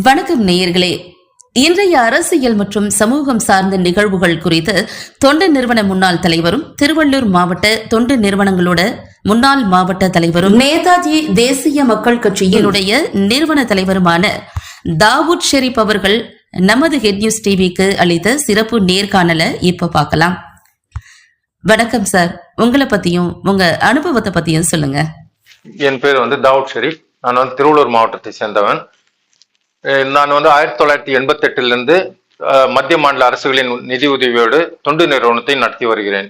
வணக்கம் நேயர்களே. இன்றைய அரசியல் மற்றும் சமூகம் சார்ந்த நிகழ்வுகள் குறித்து தொண்டு நிறுவன முன்னாள் தலைவரும் திருவள்ளூர் மாவட்ட தொண்டு நிறுவனங்களோட முன்னாள் மாவட்ட தலைவரும் நேதாஜி தேசிய மக்கள் கட்சியினுடைய நிறுவன தலைவருமான தாவூத் ஷெரீப் அவர்கள் நமது ஹெட் நியூஸ் டிவிக்கு அளித்த சிறப்பு நேர்காணலை இப்ப பார்க்கலாம். வணக்கம் சார். உங்களை பத்தியும் உங்க அனுபவத்தை பத்தியும் சொல்லுங்க. என் பேர் வந்து தாவூத் ஷெரீப். நான் வந்து திருவள்ளூர் மாவட்டத்தை சேர்ந்தவன். நான் வந்து ஆயிரத்தி தொள்ளாயிரத்தி எண்பத்தி எட்டிலிருந்து மத்திய மாநில அரசுகளின் நிதி உதவியோடு தொண்டு நிறுவனத்தை நடத்தி வருகிறேன்.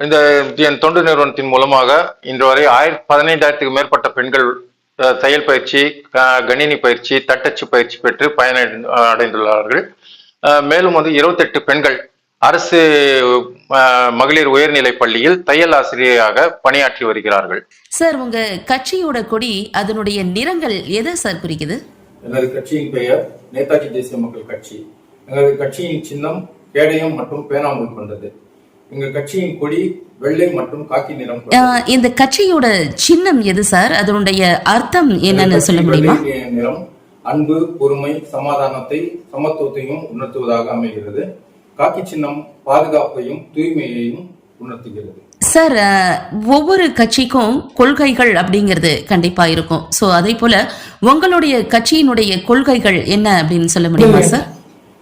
இந்த என் தொண்டு நிறுவனத்தின் மூலமாக இன்று வரை ஆயிரத்தி பதினைந்தாயிரத்துக்கு மேற்பட்ட பெண்கள் செயல் தையல் பயிற்சி கணினி பயிற்சி தட்டச்சு பயிற்சி பெற்று பயன அடைந்துள்ளார்கள் மேலும் வந்து இருபத்தெட்டு பெண்கள் அரசு மகளிர் உயர்நிலை பள்ளியில் தையல் ஆசிரியராக பணியாற்றி வருகிறார்கள். சார் உங்க கட்சியோட கொடி அதனுடைய நிறங்கள் எதை சார் குறிக்குது? எனது கட்சியின் பெயர் நேதாஜி தேசிய மக்கள் கட்சி. எங்களது கட்சியின் சின்னம் கேடயம் மற்றும் பேனாம்பூல் கொண்டது. எங்கள் கட்சியின் கொடி வெள்ளை மற்றும் காக்கி நிறம் இந்த கட்சியோட சின்னம் எது சார்? அதனுடைய அர்த்தம் என்னன்னு சொல்ல முடியுமா? நிறம் அன்பு பொறுமை சமாதானத்தை சமத்துவத்தையும் உணர்த்துவதாக அமைகிறது. காக்கி சின்னம் பாதுகாப்பையும் தூய்மையையும் உணர்த்துகிறது. சார் ஒவ்வொரு கட்சிக்கும் கொள்கைகள் அப்படிங்கிறது கண்டிப்பா இருக்கும். சோ அதே போல உங்களுடைய கட்சியினுடைய கொள்கைகள் என்ன அப்படின்னு சொல்ல முடியுமா சார்?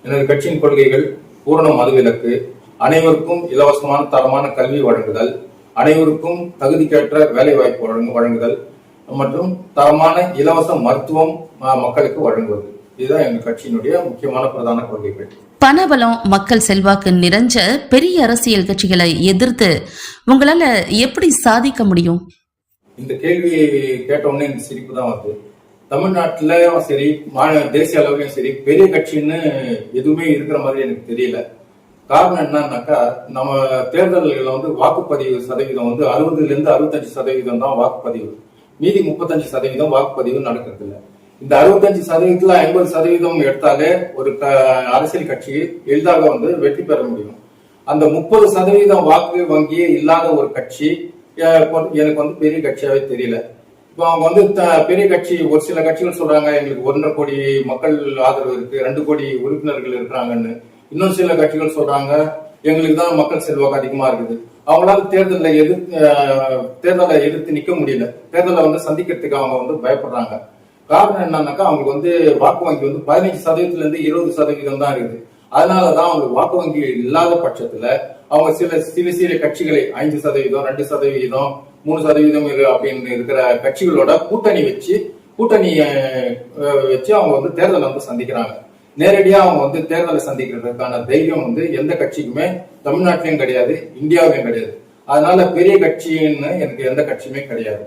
எனது கட்சியின் கொள்கைகள் பூரண மதுவிலக்கு அனைவருக்கும் இலவசமான தரமான கல்வி வழங்குதல் அனைவருக்கும் தகுதிக்கேற்ற வேலை வாய்ப்பு வழங்கு- வழங்குதல் மற்றும் தரமான இலவச மருத்துவம் மக்களுக்கு வழங்குவது. இதுதான் எங்கள் கட்சியினுடைய முக்கியமான பிரதான கொள்கைகள் பணபலம் மக்கள் செல்வாக்கு நிறைஞ்ச பெரிய அரசியல் கட்சிகளை எதிர்த்து உங்களால எப்படி சாதிக்க முடியும்? இந்த கேள்வியை கேட்ட உடனே எனக்கு சிரிப்பு தான் வருது. தமிழ்நாட்டுல சரி மாநில தேசிய அளவுலயும் சரி பெரிய கட்சின்னு எதுவுமே இருக்கிற மாதிரி எனக்கு தெரியல. காரணம் என்னன்னாக்கா நம்ம தேர்தல்களில் வந்து வாக்குப்பதிவு சதவீதம் வந்து அறுபதுல இருந்து அறுபத்தஞ்சு சதவீதம் தான் வாக்குப்பதிவு. மீதி முப்பத்தஞ்சு சதவீதம் வாக்குப்பதிவு நடக்கிறது இல்ல இந்த அறுபத்தஞ்சு சதவீதத்துல ஐம்பது சதவீதம் எடுத்தாலே ஒரு க- அரசியல் கட்சி எளிதாக வந்து வெற்றி பெற முடியும். அந்த முப்பது சதவீதம் வாக்கு வங்கியே இல்லாத ஒரு கட்சி எனக்கு வந்து பெரிய கட்சியாவே தெரியல. இப்போ அவங்க வந்து பெரிய கட்சி ஒரு சில கட்சிகள் சொல்றாங்க எங்களுக்கு ஒன்றரை கோடி மக்கள் ஆதரவு இருக்கு ரெண்டு கோடி உறுப்பினர்கள் இருக்கிறாங்கன்னு. இன்னும் சில கட்சிகள் சொல்றாங்க எங்களுக்கு தான் மக்கள் செல்வாக்கு அதிகமா இருக்குது. அவங்களால தேர்தலில் எதிர்த்து தேர்தலை எதிர்த்து நிக்க முடியல. தேர்தலை வந்து சந்திக்கிறதுக்கு அவங்க வந்து பயப்படுறாங்க. காரணம் என்னன்னாக்கா அவங்களுக்கு வந்து வாக்கு வங்கி வந்து பதினஞ்சு சதவீதத்துல இருந்து இருபது சதவீதம் தான் இருக்குது. அதனாலதான் அவங்களுக்கு வாக்கு வங்கி இல்லாத பட்சத்துல அவங்க சில சிறு சிறு கட்சிகளை ஐந்து சதவீதம் ரெண்டு சதவீதம் மூணு சதவீதம் அப்படின்னு இருக்கிற கட்சிகளோட கூட்டணி வச்சு கூட்டணி வச்சு அவங்க வந்து தேர்தலை வந்து சந்திக்கிறாங்க. நேரடியா அவங்க வந்து தேர்தலை சந்திக்கிறதுக்கான தைரியம் வந்து எந்த கட்சிக்குமே தமிழ்நாட்டிலையும் கிடையாது இந்தியாவிலையும் கிடையாது. அதனால பெரிய கட்சின்னு எனக்கு எந்த கட்சியுமே கிடையாது.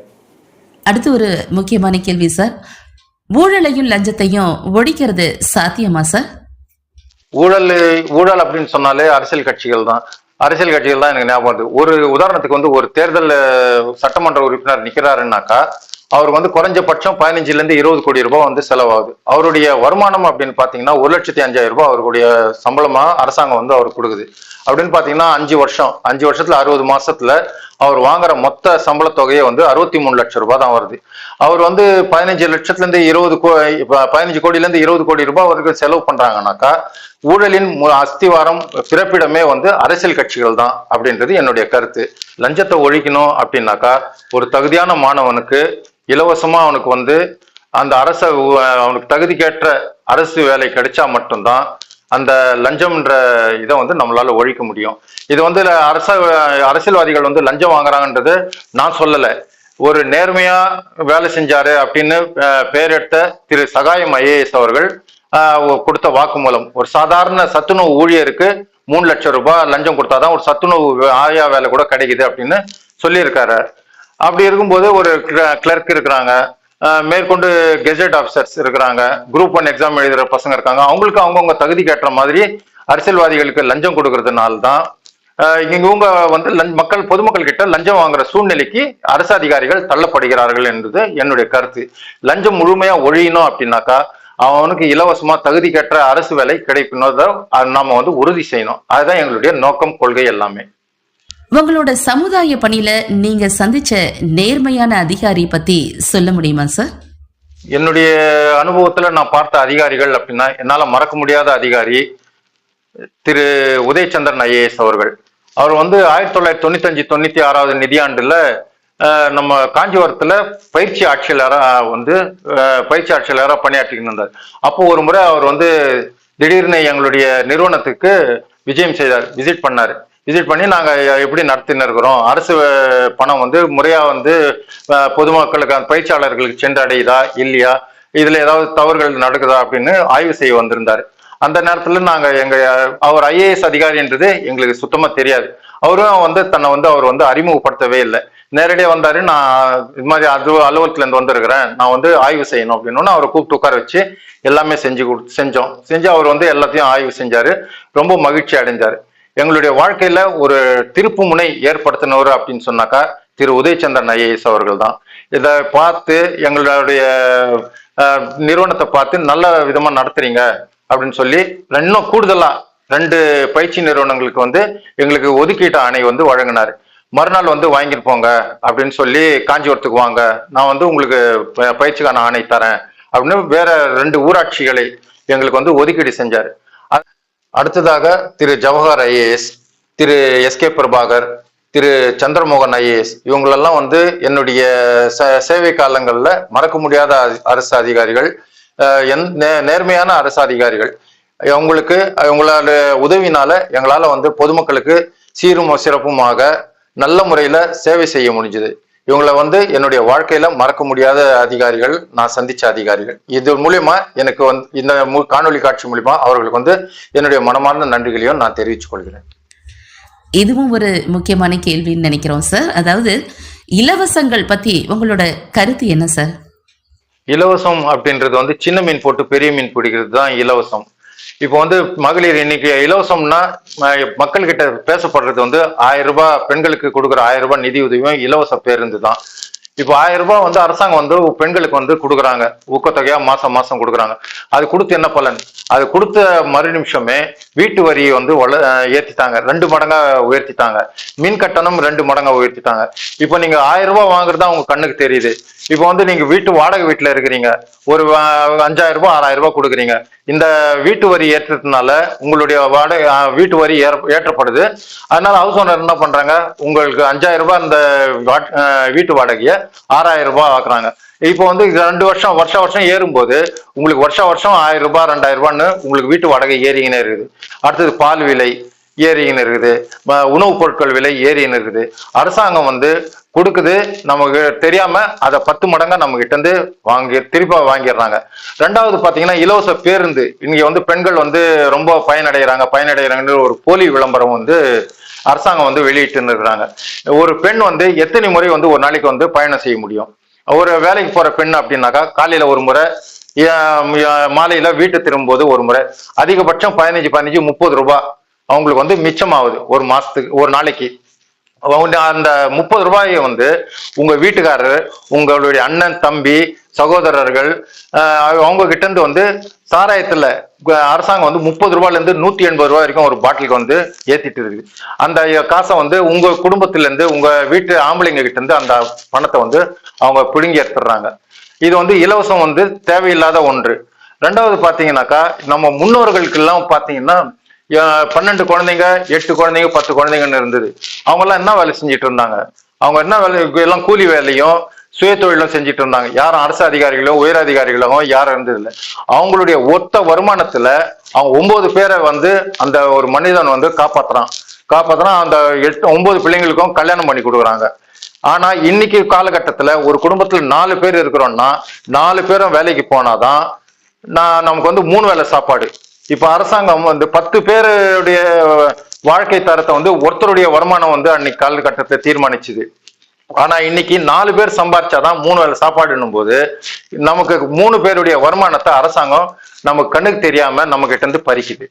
அடுத்து ஒரு முக்கியமான கேள்வி சார். ஊழலையும் லஞ்சத்தையும் ஒழிக்கிறது சாத்தியமா சார்? ஊழல் ஊழல் அப்படின்னு சொன்னாலே அரசியல் கட்சிகள் தான். அரசியல் கட்சிகள் தான் எனக்கு ஞாபகம் வருது. ஒரு உதாரணத்துக்கு வந்து ஒரு தேர்தல் சட்டமன்ற உறுப்பினர் நிக்கிறாருன்னாக்கா அவர் வந்து குறைஞ்சபட்சம் பதினஞ்சுல இருந்து இருபது கோடி ரூபாய் வந்து செலவாகுது. அவருடைய வருமானம் அப்படின்னு பாத்தீங்கன்னா ஒரு லட்சத்தி அஞ்சாயிரம் ரூபாய் அவருடைய சம்பளமா அரசாங்கம் வந்து அவருக்கு கொடுக்குது. அப்படின்னு பாத்தீங்கன்னா அஞ்சு வருஷம் அஞ்சு வருஷத்துல அறுபது மாசத்துல அவர் வாங்குற மொத்த சம்பள தொகையை வந்து அறுபத்தி மூணு லட்சம் ரூபாய் தான் வருது. அவர் வந்து பதினஞ்சு லட்சத்துலேருந்து இருபது கோ பதினஞ்சு கோடியிலேருந்து இருபது கோடி ரூபாய் அவருக்கு செலவு பண்ணுறாங்கனாக்கா ஊழலின் மு- அஸ்திவாரம் பிறப்பிடமே வந்து அரசியல் கட்சிகள் தான் அப்படின்றது என்னுடைய கருத்து. லஞ்சத்தை ஒழிக்கணும் அப்படின்னாக்கா ஒரு தகுதியான மாணவனுக்கு இலவசமாக அவனுக்கு வந்து அந்த அரச அவனுக்கு தகுதிக்கேற்ற அரசு வேலை கிடைச்சா மட்டும்தான் அந்த லஞ்சம்ன்ற இதை வந்து நம்மளால ஒழிக்க முடியும். இது வந்து அரச அரசியல்வாதிகள் வந்து லஞ்சம் வாங்குறாங்கன்றது நான் சொல்லலை. ஒரு நேர்மையா வேலை செஞ்சாரு அப்படின்னு பெயர் எடுத்த திரு சகாயம் ஐஏஎஸ் அவர்கள் கொடுத்த வாக்குமூலம். ஒரு சாதாரண சத்துணவு ஊழியருக்கு மூணு லட்சம் ரூபாய் லஞ்சம் கொடுத்தாதான் ஒரு சத்துணவு ஆயா வேலை கூட கிடைக்குது அப்படின்னு சொல்லியிருக்காரு. அப்படி இருக்கும்போது ஒரு கிளர்க் இருக்கிறாங்க. மேற்கொண்டு கெஜெட் ஆஃபீஸர்ஸ் இருக்கிறாங்க. குரூப் ஒன் எக்ஸாம் எழுதுகிற பசங்க இருக்காங்க. அவங்களுக்கு அவங்கவுங்க தகுதி கேட்டுற மாதிரி அரசியல்வாதிகளுக்கு லஞ்சம் கொடுக்கறதுனால தான் இவங்க வந்து மக்கள் பொதுமக்கள் கிட்ட லஞ்சம் வாங்குற சூழ்நிலைக்கு அரசு அதிகாரிகள் தள்ளப்படுகிறார்கள் என்பது என்னுடைய கருத்து. லஞ்சம் முழுமையா ஒழியணும் அப்படின்னாக்கா அவனுக்கு இலவசமா தகுதிக்கேற்ற அரசு வேலை கிடைக்கணும் நாம வந்து உறுதி செய்யணும். அதுதான் எங்களுடைய நோக்கம் கொள்கை எல்லாமே. உங்களோட சமுதாய பணியில நீங்க சந்திச்ச நேர்மையான அதிகாரி பத்தி சொல்ல முடியுமா சார் என்னுடைய அனுபவத்துல நான் பார்த்த அதிகாரிகள் அப்படின்னா என்னால மறக்க முடியாத அதிகாரி திரு உதயச்சந்திரன் ஐஏஎஸ் அவர்கள். அவர் வந்து ஆயிரத்தி தொள்ளாயிரத்தி தொண்ணூத்தஞ்சு தொண்ணூத்தி ஆறாவது நிதியாண்டுல நம்ம காஞ்சிபுரத்துல பயிற்சி ஆட்சியாளராக வந்து பயிற்சி ஆட்சியாளராக பணியாற்றிக்கிட்டு இருந்தார். அப்போ ஒரு முறை அவர் வந்து திடீர்னு எங்களுடைய நிறுவனத்துக்கு விஜயம் செய்தார் விசிட் பண்ணார். விசிட் பண்ணி நாங்கள் எப்படி நடத்தின்னு இருக்கிறோம் அரசு பணம் வந்து முறையாக வந்து பொதுமக்களுக்கு அந்த பயிற்சியாளர்களுக்கு சென்றடையுதா இல்லையா இதில் ஏதாவது தவறுகள் நடக்குதா அப்படின்னு ஆய்வு செய்ய வந்திருந்தார். அந்த நேரத்துல நாங்க எங்க அவர் ஐஏஎஸ் அதிகாரின்றது எங்களுக்கு சுத்தமா தெரியாது. அவரும் வந்து தன்னை வந்து அவர் வந்து அறிமுகப்படுத்தவே இல்லை. நேரடியாக வந்தாரு நான் இது மாதிரி அது அலுவலகத்துல இருந்து வந்திருக்கிறேன். நான் வந்து ஆய்வு செய்யணும் அப்படின்னு அவரை கூப்பிட்டு உட்கார வச்சு எல்லாமே செஞ்சு கொடு செஞ்சோம். செஞ்சு அவர் வந்து எல்லாத்தையும் ஆய்வு செஞ்சாரு. ரொம்ப மகிழ்ச்சி அடைஞ்சாரு எங்களுடைய வாழ்க்கையில ஒரு திருப்பு முனை ஏற்படுத்தினவர் அப்படின்னு சொன்னாக்கா திரு உதயச்சந்திரன் ஐஏஎஸ் அவர்கள் தான். இதை பார்த்து எங்களுடைய நிறுவனத்தை பார்த்து நல்ல விதமா நடத்துறீங்க. அப்படின்னு சொல்லி இன்னும் கூடுதலா ரெண்டு பயிற்சி நிறுவனங்களுக்கு வந்து எங்களுக்கு ஒதுக்கீட்டு ஆணை வந்து வழங்கினார். மறுநாள் வந்து வாங்கிட்டு போங்க அப்படின்னு சொல்லி காஞ்சிபுரத்துக்கு வாங்க. நான் வந்து உங்களுக்கு பயிற்சிக்கான ஆணை தரேன் அப்படின்னு வேற ரெண்டு ஊராட்சிகளை எங்களுக்கு வந்து ஒதுக்கீடு செஞ்சார். அடுத்ததாக Thiru Jawahar IAS Thiru SK Prabhakar Thiru Chandramohan IAS இவங்களெல்லாம் வந்து என்னுடைய ச- சேவை காலங்களில் மறக்க முடியாத அ- அரசு அதிகாரிகள் நேர்மையான அரசு அதிகாரிகள். அவங்களுக்கு அவங்களோட உதவினால எங்களால வந்து பொதுமக்களுக்கு சீரும் சிறப்புமாக நல்ல முறையில சேவை செய்ய முடிஞ்சது. இவங்களை வந்து என்னுடைய வாழ்க்கையில மறக்க முடியாத அதிகாரிகள் நான் சந்திச்ச அதிகாரிகள். இது மூலியமா எனக்கு வந்து இந்த மு- காட்சி மூலியமா அவர்களுக்கு வந்து என்னுடைய மனமார்ந்த நன்றிகளையும் நான் தெரிவித்துக் கொள்கிறேன். இதுவும் ஒரு முக்கியமான கேள்வின்னு நினைக்கிறோம் சார். அதாவது இலவசங்கள் பத்தி உங்களோட கருத்து என்ன சார்? இலவசம் அப்படின்றது வந்து சின்ன மீன் போட்டு பெரிய மீன் பிடிக்கிறது தான் இலவசம். இப்போ வந்து மகளிர் இன்னைக்கு இலவசம்னா மக்கள்கிட்ட பேசப்படுறது வந்து ஆயிரம் ரூபாய் பெண்களுக்கு கொடுக்குற ஆயிரம் ரூபாய் நிதி உதவியும் இலவச பேருந்து தான். இப்போ ஆயிரம் ரூபாய் வந்து அரசாங்கம் வந்து பெண்களுக்கு வந்து கொடுக்குறாங்க. ஊக்கத்தொகையா மாசம் மாசம் கொடுக்குறாங்க. அது கொடுத்து என்ன பலன்? அது கொடுத்த மறு நிமிஷமே வீட்டு வரியை வந்து வள ஏற்றிட்டாங்க ரெண்டு மடங்கா உயர்த்திட்டாங்க. மின் கட்டணம் ரெண்டு மடங்கா உயர்த்திட்டாங்க. இப்போ நீங்க ஆயிரம் ரூபாய் வாங்குறதா உங்க கண்ணுக்கு தெரியுது. இப்போ வந்து நீங்க வீட்டு வாடகை வீட்டுல இருக்கிறீங்க. ஒரு அஞ்சாயிரம் ரூபாய் ஆறாயிரம் ரூபாய் கொடுக்குறீங்க. இந்த வீட்டு வரி ஏற்றதுனால உங்களுடைய வாடகை வீட்டு வரி ஏற் ஏற்றப்படுது. அதனால ஹவுஸ் ஓனர் என்ன பண்றாங்க? உங்களுக்கு அஞ்சாயிரம் ரூபாய் இந்த வாட்- வீட்டு வாடகையை ஆறாயிரம் ரூபாய் ஆக்குறாங்க. இப்போ வந்து ரெண்டு வருஷம் வருஷ வருஷம் ஏறும்போது உங்களுக்கு வருஷ வருஷம் ஆயிரம் ரூபாய் ரெண்டாயிரம் ரூபான்னு உங்களுக்கு வீட்டு வாடகை ஏறிங்கன்னு இருக்குது. அடுத்தது பால் விலை ஏறிக்கின்னு இருக்குது. உணவுப் பொருட்கள் விலை ஏறின்னு இருக்குது. அரசாங்கம் வந்து கொடுக்குது நமக்கு தெரியாம அதை பத்து மடங்கா நம்ம கிட்ட இருந்து வாங்கி திருப்பி வாங்கிடுறாங்க. ரெண்டாவது பாத்தீங்கன்னா இலவச பேருந்து. இங்க வந்து பெண்கள் வந்து ரொம்ப பயனடைகிறாங்க. பயனடைகிறாங்கன்னு ஒரு போலி விளம்பரம் வந்து அரசாங்கம் வந்து வெளியிட்டு இருக்கிறாங்க ஒரு பெண் வந்து எத்தனை முறை வந்து ஒரு நாளைக்கு வந்து பயணம் செய்ய முடியும்? ஒரு வேலைக்கு போற பெண் அப்படின்னாக்கா காலையில ஒரு முறை மாலையில் மாலையில வீட்டு திரும்பும்போது ஒரு முறை அதிகபட்சம் பதினஞ்சு பதினஞ்சு முப்பது ரூபாய் அவங்களுக்கு வந்து மிச்சமாகுது. ஒரு மாசத்துக்கு ஒரு நாளைக்கு. அந்த முப்பது ரூபாயை வந்து உங்க வீட்டுக்காரர் உங்களுடைய அண்ணன் தம்பி சகோதரர்கள் அவங்க கிட்ட இருந்து வந்து சாராயத்துல அரசாங்கம் வந்து முப்பது ரூபாயில இருந்து நூத்தி எண்பது ரூபாய் வரைக்கும் ஒரு பாட்டிலுக்கு வந்து ஏத்திட்டு இருக்கு. அந்த காசை வந்து உங்க குடும்பத்துல இருந்து உங்க வீட்டு ஆம்பளைங்க கிட்ட இருந்து அந்த பணத்தை வந்து அவங்க பிடுங்கி எடுத்துடுறாங்க. இது வந்து இலவசம் வந்து தேவையில்லாத ஒன்று. ரெண்டாவது பாத்தீங்கன்னாக்கா நம்ம முன்னோர்களுக்கு எல்லாம் பாத்தீங்கன்னா பன்னெண்டு குழந்தைங்க எட்டு குழந்தைங்க பத்து குழந்தைங்கன்னு இருந்தது. அவங்க எல்லாம் என்ன வேலை செஞ்சுட்டு இருந்தாங்க? அவங்க என்ன வேலை எல்லாம் கூலி வேலையும் சுய தொழிலும் செஞ்சுட்டு இருந்தாங்க. யாரும் அரசு அதிகாரிகளோ உயர் அதிகாரிகளோ யாரும் இருந்ததில்ல. அவங்களுடைய ஒத்த வருமானத்துல அவங்க ஒன்பது பேரை வந்து அந்த ஒரு மனிதன் வந்து காப்பாத்துறான். காப்பாத்துறான் அந்த எட்டு ஒன்பது பிள்ளைங்களுக்கும் கல்யாணம் பண்ணி கொடுக்குறாங்க. ஆனா இன்னைக்கு காலகட்டத்துல ஒரு குடும்பத்துல நாலு பேர் இருக்கிறோம்னா நாலு பேரும் வேலைக்கு போனாதான் நான் நமக்கு வந்து மூணு வேளை சாப்பாடு. இப்ப அரசாங்கம் வந்து பத்து பேருடைய வாழ்க்கை தரத்தை வந்து ஒருத்தருடைய வருமானம் வந்து அன்னைக்கு காலகட்டத்தை தீர்மானிச்சுது. ஆனா இன்னைக்கு நாலு பேர் சம்பாரிச்சாதான் மூணு வேலை சாப்பாடுன்னும் போது நமக்கு மூணு பேருடைய வருமானத்தை அரசாங்கம் நமக்கு கண்ணுக்கு தெரியாம நம்ம கிட்ட இருந்து பறிக்குது.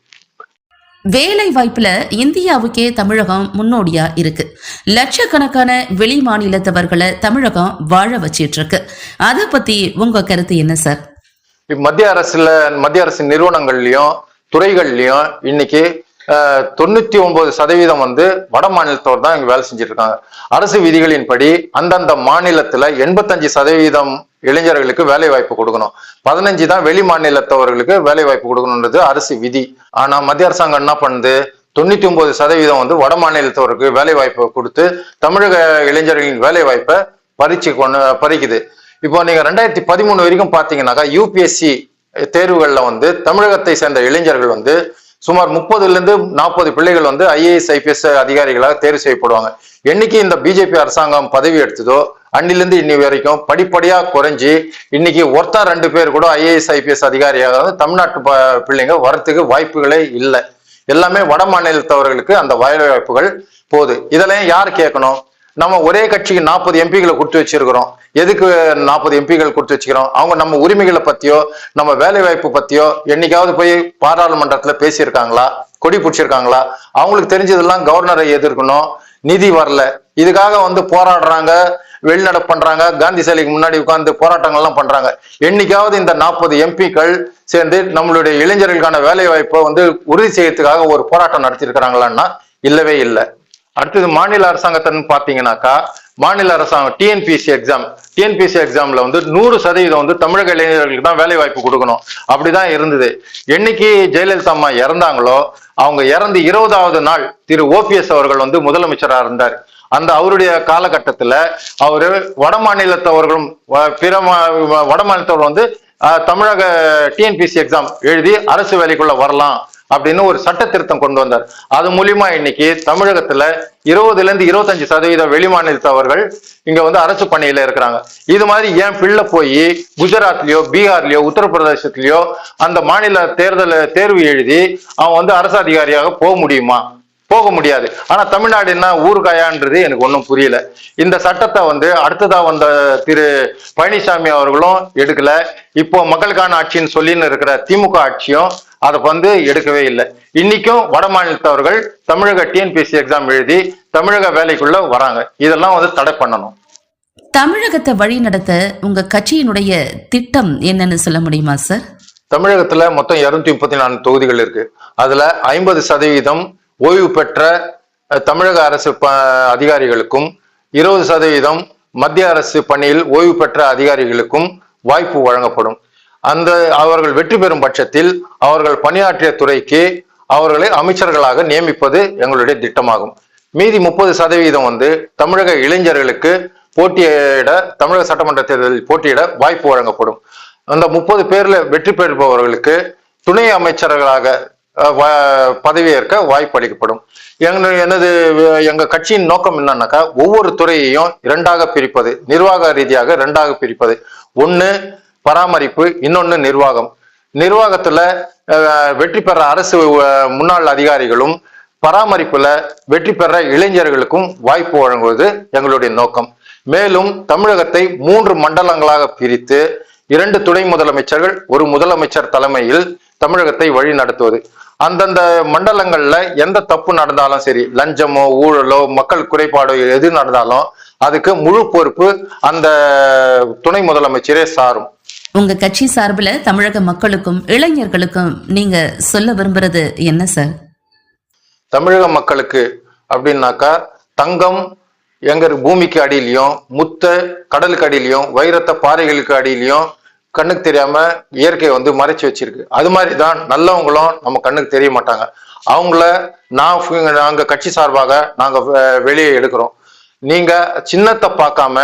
வேலை வாய்ப்புல இந்தியாவுக்கே தமிழகம் முன்னோடியா இருக்கு. லட்சக்கணக்கான வெளி மாநிலத்தவர்களை தமிழகம் வாழ வச்சிட்டு இருக்கு அதை பத்தி உங்க கருத்து என்ன சார்? மத்திய அரசுல மத்திய அரசு நிறுவனங்கள்லயும் துறைகள்லயும் இன்னைக்கு தொண்ணூத்தி ஒன்பது சதவீதம் வந்து வட மாநிலத்தவர் தான் இங்க வேலை செஞ்சுட்டு இருக்காங்க அரசு விதிகளின்படி அந்தந்த மாநிலத்துல எண்பத்தஞ்சு சதவீதம் இளைஞர்களுக்கு வேலை வாய்ப்பு கொடுக்கணும். பதினஞ்சு தான் வெளி மாநிலத்தவர்களுக்கு வேலை வாய்ப்பு கொடுக்கணுன்றது அரசு விதி. ஆனா மத்திய அரசாங்கம் என்ன பண்ணுது? தொண்ணூத்தி ஒன்பது சதவீதம் வந்து வட மாநிலத்தவருக்கு வேலை வாய்ப்பை கொடுத்து தமிழக இளைஞர்களின் வேலை வாய்ப்பை பறிச்சு கொண்டு பறிக்குது. இப்போ நீங்க ரெண்டாயிரத்தி பதிமூணு வரைக்கும் பாத்தீங்கன்னாக்கா யூபிஎஸ்சி தேர்வுகள்ல வந்து தமிழகத்தை சேர்ந்த இளைஞர்கள் வந்து சுமார் முப்பதுல இருந்து நாற்பது பிள்ளைகள் வந்து ஐஏஎஸ் ஐபிஎஸ் அதிகாரிகளாக தேர்வு செய்யப்படுவாங்க. என்னைக்கு இந்த பிஜேபி அரசாங்கம் பதவி எடுத்ததோ அன்னிலிருந்து இன்னி வரைக்கும் படிப்படியா குறைஞ்சி இன்னைக்கு ஒருத்தர் ரெண்டு பேர் கூட ஐஏஎஸ் ஐபிஎஸ் அதிகாரியாக வந்து தமிழ்நாட்டு பிள்ளைங்க வரத்துக்கு வாய்ப்புகளே இல்லை. எல்லாமே வட மாநிலத்தவர்களுக்கு அந்த வேலை வாய்ப்புகள் போகுது. இதெல்லாம் யார் கேட்கணும்? நம்ம ஒரே கட்சிக்கு நாற்பது எம்பிகளை கொடுத்து வச்சிருக்கிறோம். எதுக்கு நாற்பது எம்பிகள் கொடுத்து வச்சுக்கிறோம்? அவங்க நம்ம உரிமைகளை பத்தியோ நம்ம வேலை வாய்ப்பு பத்தியோ என்னைக்காவது போய் பாராளுமன்றத்துல பேசியிருக்காங்களா? கொடி பிடிச்சிருக்காங்களா? அவங்களுக்கு தெரிஞ்சதெல்லாம் கவர்னரை எதிர்க்கணும். நிதி வரல. இதுக்காக வந்து போராடுறாங்க வெளிநடப்பு பண்றாங்க காந்தி சிலைக்கு முன்னாடி உட்கார்ந்து போராட்டங்கள்லாம் பண்றாங்க. என்னைக்காவது இந்த நாற்பது எம்பிக்கள் சேர்ந்து நம்மளுடைய இளைஞர்களுக்கான வேலை வாய்ப்பை வந்து உறுதி செய்யறதுக்காக ஒரு போராட்டம் நடத்தியிருக்கிறாங்களான்னா இல்லவே இல்லை. அடுத்தது மாநில அரசாங்கத்தின்னு பாத்தீங்கன்னாக்கா மாநில அரசாங்கம் டிஎன்பிசி எக்ஸாம் டிஎன்பிசி எக்ஸாம்ல வந்து நூறு சதவீதம் வந்து தமிழக இளைஞர்களுக்கு தான் வேலை வாய்ப்பு கொடுக்கணும். அப்படிதான் இருந்தது. என்னைக்கு ஜெயலலிதா அம்மா இறந்தாங்களோ அவங்க இறந்து இருபதாவது நாள் திரு ஓபிஎஸ் அவர்கள் வந்து முதலமைச்சராக இருந்தார். அந்த அவருடைய காலகட்டத்தில் அவர் வட மாநிலத்தவர்களும் பிற மா- வட மாநிலத்தவர் வந்து தமிழக டிஎன்பிசி எக்ஸாம் எழுதி அரசு வேலைக்குள்ள வரலாம். அப்படின்னு ஒரு சட்ட திருத்தம் கொண்டு வந்தார். அது மூலியமா இன்னைக்கு தமிழகத்துல இருபதுல இருந்து இருபத்தஞ்சு சதவீத வெளிமாநிலத்தவர்கள் இங்க வந்து அரசு பணியில இருக்கிறாங்க. இது மாதிரி ஏன் பிள்ளை போய் குஜராத்லயோ பீகார்லயோ உத்தரப்பிரதேசத்திலயோ அந்த மாநில தேர்தல் தேர்வு எழுதி அவன் வந்து அரசு அதிகாரியாக போக முடியுமா? போக முடியாது. ஆனா தமிழ்நாடு என்ன ஊருகாயான்றது எனக்கு ஒன்றும் புரியல. இந்த சட்டத்தை வந்து அடுத்ததா வந்த திரு பழனிசாமி அவர்களும் எடுக்கல. இப்போ மக்களுக்கான ஆட்சின்னு சொல்லின்னு இருக்கிற திமுக ஆட்சியும் அதை வந்து எடுக்கவே இல்லை. இன்னைக்கும் வட மாநிலத்தவர்கள் தமிழக டிஎன்பிஎஸ்சி எக்ஸாம் எழுதி தமிழக வேலைக்குள்ள வராங்க. இதெல்லாம் வந்து தடை பண்ணணும். தமிழகத்தை வழிநடத்த உங்க கட்சியினுடைய திட்டம் என்னன்னு சொல்ல முடியுமா சார் தமிழகத்துல மொத்தம் இருநூத்தி முப்பத்தி நாலு தொகுதிகள் இருக்கு. அதுல ஐம்பது சதவீதம் ஓய்வு பெற்ற தமிழக அரசு அதிகாரிகளுக்கும் இருபது சதவீதம் மத்திய அரசு பணியில் ஓய்வு பெற்ற அதிகாரிகளுக்கும் வாய்ப்பு வழங்கப்படும். அந்த அவர்கள் வெற்றி பெறும் பட்சத்தில் அவர்கள் பணியாற்றிய துறைக்கு அவர்களை அமைச்சர்களாக நியமிப்பது எங்களுடைய திட்டமாகும். மீதி முப்பது சதவீதம் வந்து தமிழக இளைஞர்களுக்கு போட்டியிட தமிழக சட்டமன்ற தேர்தலில் போட்டியிட வாய்ப்பு வழங்கப்படும். அந்த முப்பது பேர்ல வெற்றி பெறுபவர்களுக்கு துணை அமைச்சர்களாக வ- பதவியேற்க வாய்ப்பு அளிக்கப்படும். எனது எங்க கட்சியின் நோக்கம் என்னன்னாக்கா ஒவ்வொரு துறையையும் இரண்டாக பிரிப்பது நிர்வாக ரீதியாக இரண்டாக பிரிப்பது. ஒன்று பராமரிப்பு இன்னொன்னு நிர்வாகம். நிர்வாகத்துல வெற்றி பெற அரசு முன்னாள் அதிகாரிகளும் பராமரிப்புல வெற்றி பெற இளைஞர்களுக்கும் வாய்ப்பு வழங்குவது எங்களுடைய நோக்கம். மேலும் தமிழகத்தை மூன்று மண்டலங்களாக பிரித்து இரண்டு துணை முதலமைச்சர்கள் ஒரு முதலமைச்சர் தலைமையில் தமிழகத்தை வழி நடத்துவது. அந்தந்த மண்டலங்கள்ல எந்த தப்பு நடந்தாலும் சரி லஞ்சமோ ஊழலோ மக்கள் குறைபாடோ எது நடந்தாலும் அதுக்கு முழு பொறுப்பு அந்த துணை முதலமைச்சரே சாரும். உங்க கட்சி சார்பில் தமிழக மக்களுக்கும் இளைஞர்களுக்கும் நீங்க சொல்ல விரும்புறது என்ன சார் தமிழக மக்களுக்கு அப்படின்னாக்கா தங்கம் எங்க பூமிக்கு அடியிலையும் முத்த கடலுக்கு அடியிலையும் வைரத்தை பாறைகளுக்கு அடியிலையும் கண்ணுக்கு தெரியாம இயற்கை வந்து மறைச்சு வச்சிருக்கு. அது மாதிரி தான் நல்லவங்களும் நம்ம கண்ணுக்கு தெரிய மாட்டாங்க. அவங்கள நான் நாங்க கட்சி சார்பாக நாங்க வெ- வெளியே எடுக்கிறோம். நீங்க சின்னத்தை பார்க்காம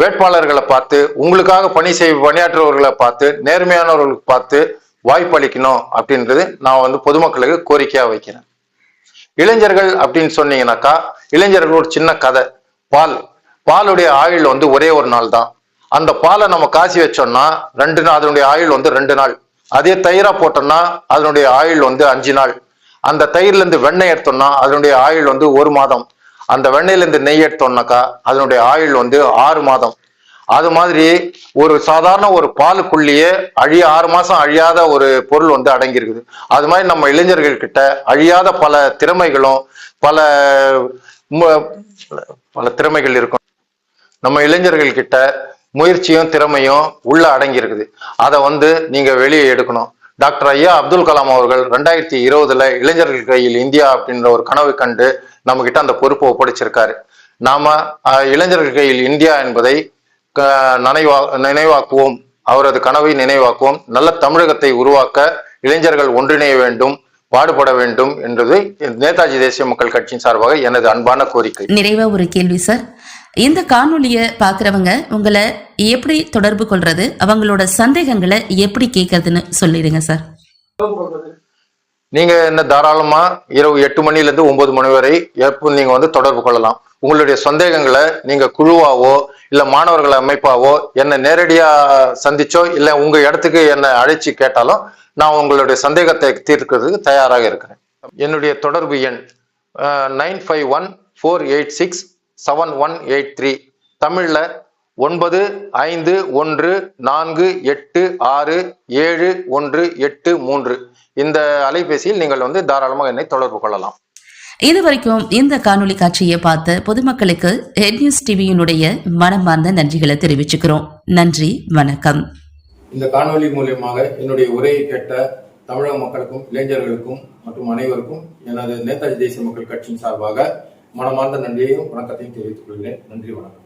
வேட்பாளர்களை பார்த்து உங்களுக்காக பணி செய் பணியாற்றுபவர்களை பார்த்து நேர்மையானவர்களுக்கு பார்த்து வாய்ப்பு அளிக்கணும் அப்படின்றது நான் வந்து பொதுமக்களுக்கு கோரிக்கையாக வைக்கிறேன். இளைஞர்கள் அப்படின்னு சொன்னீங்கன்னாக்கா இளைஞர்கள் ஒரு சின்ன கதை. பால். பாலுடைய ஆயுள் வந்து ஒரே ஒரு நாள் தான். அந்த பாலை நம்ம காசி வச்சோம்னா ரெண்டு நாள் அதனுடைய ஆயுள் வந்து ரெண்டு நாள். அதே தயிரா போட்டோம்னா அதனுடைய ஆயுள் வந்து அஞ்சு நாள். அந்த தயிர்ல இருந்து வெண்ணெய் எடுத்தோம்னா அதனுடைய ஆயுள் வந்து ஒரு மாதம். அந்த வெண்ணெயிலிருந்து நெய் எடுத்தோம்னாக்கா அதனுடைய ஆயுள் வந்து ஆறு மாதம். அது மாதிரி ஒரு சாதாரண ஒரு பாலுக்குள்ளேயே அழிய ஆறு மாசம் அழியாத ஒரு பொருள் வந்து அடங்கியிருக்குது. அது மாதிரி நம்ம இளைஞர்கள் கிட்ட அழியாத பல திறமைகளும் பல பல திறமைகள் இருக்கும். நம்ம இளைஞர்கள் கிட்ட முயற்சியும் திறமையும் உள்ள அடங்கி இருக்குது அதை வந்து நீங்க வெளியே எடுக்கணும். டாக்டர் ஐயா அப்துல் கலாம் அவர்கள் ரெண்டாயிரத்தி இருபதுல இளைஞர்கள் கையில் இந்தியா அப்படின்ற ஒரு கனவு கண்டு நம்ம கிட்ட அந்த பொறுப்பை ஒப்படைச்சிருக்காரு. நாம இளைஞர்கள் கையில் இந்தியா என்பதை க- நினைவா நினைவாக்குவோம். அவரது கனவை நினைவாக்குவோம். நல்ல தமிழகத்தை உருவாக்க இளைஞர்கள் ஒன்றிணைய வேண்டும் பாடுபட வேண்டும் என்பது நேதாஜி தேசிய மக்கள் கட்சியின் சார்பாக எனது அன்பான கோரிக்கை. நிறைவா ஒரு கேள்வி சார். இந்த காணொளிய பாக்குறவங்க உங்களை எப்படி தொடர்பு கொள்றது? அவங்களோட சந்தேகங்களை எப்படி கேட்கறதுன்னு சொல்லிடுங்க சார். நீங்க என்ன தாராளமா இரவு எட்டு மணில இருந்து ஒன்பது மணி வரை எப்போ நீங்க வந்து தொடர்பு கொள்ளலாம். உங்களுடைய சந்தேகங்களை நீங்க குழுவாவோ இல்ல மாணவர்கள் அமைப்பாவோ என்னை நேரடியா சந்திச்சோ இல்ல உங்க இடத்துக்கு என்னை அழைச்சு கேட்டாலும் நான் உங்களுடைய சந்தேகத்தை தீர்க்கிறதுக்கு தயாராக இருக்கிறேன். என்னுடைய தொடர்பு எண் nine five one four eight six seven one eight three. தமிழ்ல ஒன்பது ஐந்து ஒன்று நான்கு எட்டு ஆறு ஏழு ஒன்று எட்டு மூன்று. இந்த அலைபேசியில் நீங்கள் வந்து தாராளமாக என்னை தொடர்பு கொள்ளலாம். இதுவரைக்கும் இந்த காணொளி காட்சியை பார்த்த பொதுமக்களுக்கு ஹெட் நியூஸ் டிவியினுடைய மனமார்ந்த நன்றிகளை தெரிவிச்சுக்கிறோம். நன்றி வணக்கம். இந்த காணொளி மூலியமாக என்னுடைய உரையை கேட்ட தமிழக மக்களுக்கும் இளைஞர்களுக்கும் மற்றும் அனைவருக்கும் எனது நேதாஜி தேசிய மக்கள் கட்சியின் சார்பாக மனமார்ந்த நன்றியையும் வணக்கத்தையும் தெரிவித்துக் கொள்கிறேன். நன்றி வணக்கம்.